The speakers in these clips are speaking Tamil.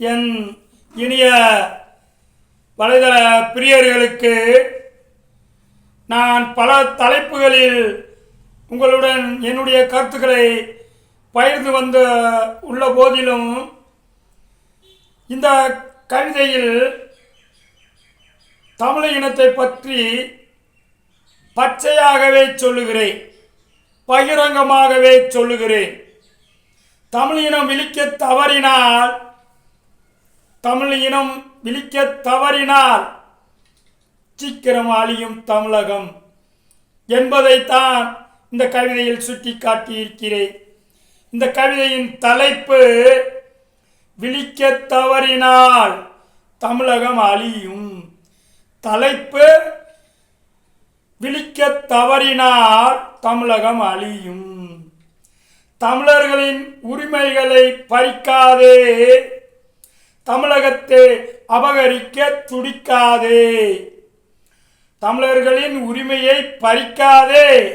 என் இனிய வலைதள பிரியர்களுக்கு நான் பல தலைப்புகளில் உங்களுடன் என்னுடைய கருத்துக்களை பகிர்ந்து வந்த உள்ள போதிலும் இந்த கவிதையில் தமிழ் இனத்தை பற்றி பச்சையாகவே சொல்லுகிறேன் பகிரங்கமாகவே சொல்லுகிறேன். தமிழ் இனம் விழிக்க தவறினால் தமிழ் இனம் விழிக்க தவறினால் சீக்கிரம் அழியும் தமிழகம் என்பதைத்தான் இந்த கவிதையில் சுட்டி காட்டியிருக்கிறேன் இந்த கவிதையின் தலைப்பு விழிக்க தவறினால் தமிழகம் அழியும். தலைப்பு விழிக்க தவறினால் தமிழகம் அழியும். தமிழர்களின் உரிமைகளை பறிக்காதே தமிழகத்தை அபகரிக்க துடிக்காதே. தமிழர்களின் உரிமையை பறிக்காதே.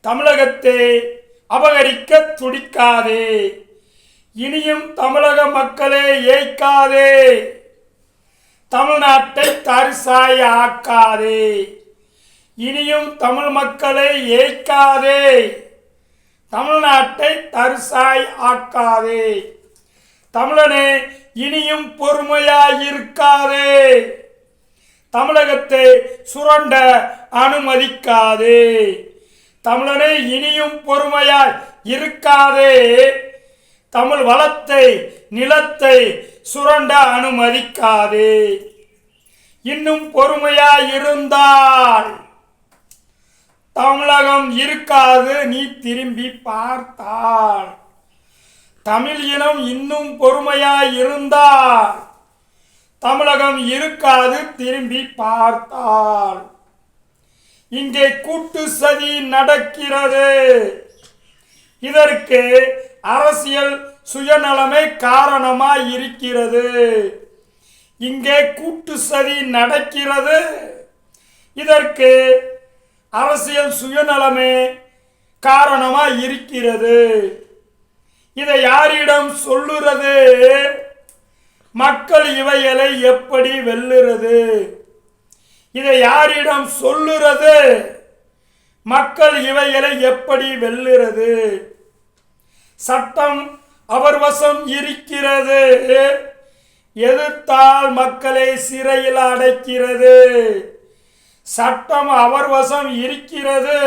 தமிழகத்தை அபகரிக்க துடிக்காதே. இனியும் தமிழக மக்களை ஏய்க்காதே. தமிழ்நாட்டை தரிசாய் ஆக்காதே. இனியும் தமிழ் மக்களை ஏய்க்காதே. தமிழ்நாட்டை தரிசாய் ஆக்காதே. தமிழனே இனியும் பொறுமையாயிருக்காதே. தமிழகத்தை சுரண்ட அனுமதிக்காதே. தமிழனை இனியும் பொறுமையாய் இருக்காதே. தமிழ் வளத்தை நிலத்தை சுரண்ட அனுமதிக்காதே. இன்னும் பொறுமையாய் இருந்தால் தமிழகம் இருக்காது நீ திரும்பி பார்த்தாள் தமிழ் இனம் இன்னும் பொறுமையா இருந்தால் தமிழகம் இருக்காது திரும்பி பார்த்தால். இங்கே கூட்டு சதி நடக்கிறது. இதற்கு அரசியல் சுயநலமே காரணமாய் இருக்கிறது இங்கே கூட்டு சதி நடக்கிறது. இதற்கு அரசியல் சுயநலமே காரணமா இருக்கிறது இதை யாரிடம் சொல்லுறது? மக்கள் இவைகளை எப்படி வெல்லுறது? இதை யாரிடம் சொல்லுறது? மக்கள் இவைகளை எப்படி வெல்லுறது? சட்டம் அவர் வசம் இருக்கிறது. எதிர்த்தால் மக்களை சிறையில் அடைக்கிறது. சட்டம் அவர் வசம் இருக்கிறது.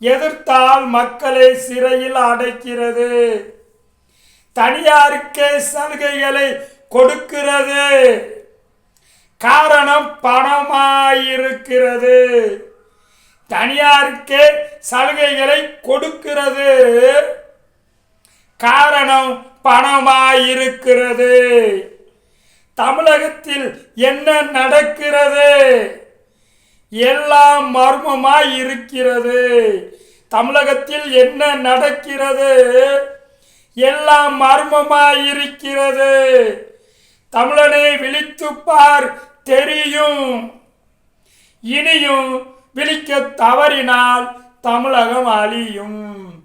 எதிர்த்தால் மக்களை சிறையில் அடைக்கிறது. தனியாருக்கே சலுகைகளை கொடுக்கிறது. காரணம் பணமாயிருக்கிறது. தனியாருக்கே சலுகைகளை கொடுக்கிறது. காரணம் பணமாயிருக்கிறது. தமிழகத்தில் என்ன நடக்கிறது? எல்லாம் மர்மமாய் இருக்கிறது தமிழகத்தில் என்ன நடக்கிறது? எல்லாம் மர்மமாய் இருக்கிறது தமிழனை விழித்து பார் தெரியும். இனியும் விழிக்க தவறினால் தமிழகம் அழியும்.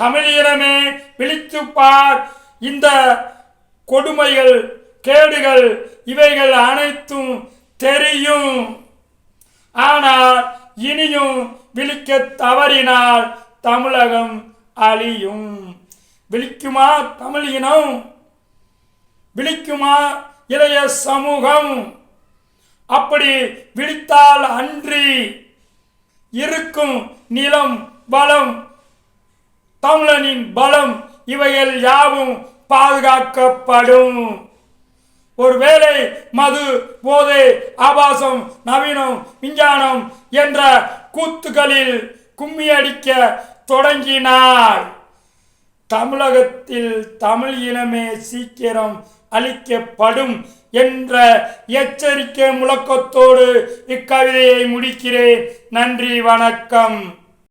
தமிழீழமே விழித்துப்பார் இந்த கொடுமைகள் கேடுகள் இவைகள் அனைத்தும் தெரியும். ஆனால் இனியும் விழிக்க தவறினால் தமிழகம் அழியும். விழிக்குமா தமிழ் இனம்? விழிக்குமா இளைய சமூகம்? அப்படி விழித்தால் அன்றி இருக்கும் நிலம் பலம் தமிழனின் பலம் இவைகள் யாவும் பாதுகாக்கப்படும். ஒருவேளை மது போதை ஆபாசம் நவீனம் விஞ்ஞானம் என்ற கூத்துகளில் கும்மி அடிக்க தொடங்கினார். தமிழகத்தில் தமிழ் இனமே சீக்கிரம் அளிக்கப்படும் என்ற எச்சரிக்கை முழக்கத்தோடு இக்கவிதையை முடிக்கிறேன். நன்றி வணக்கம்.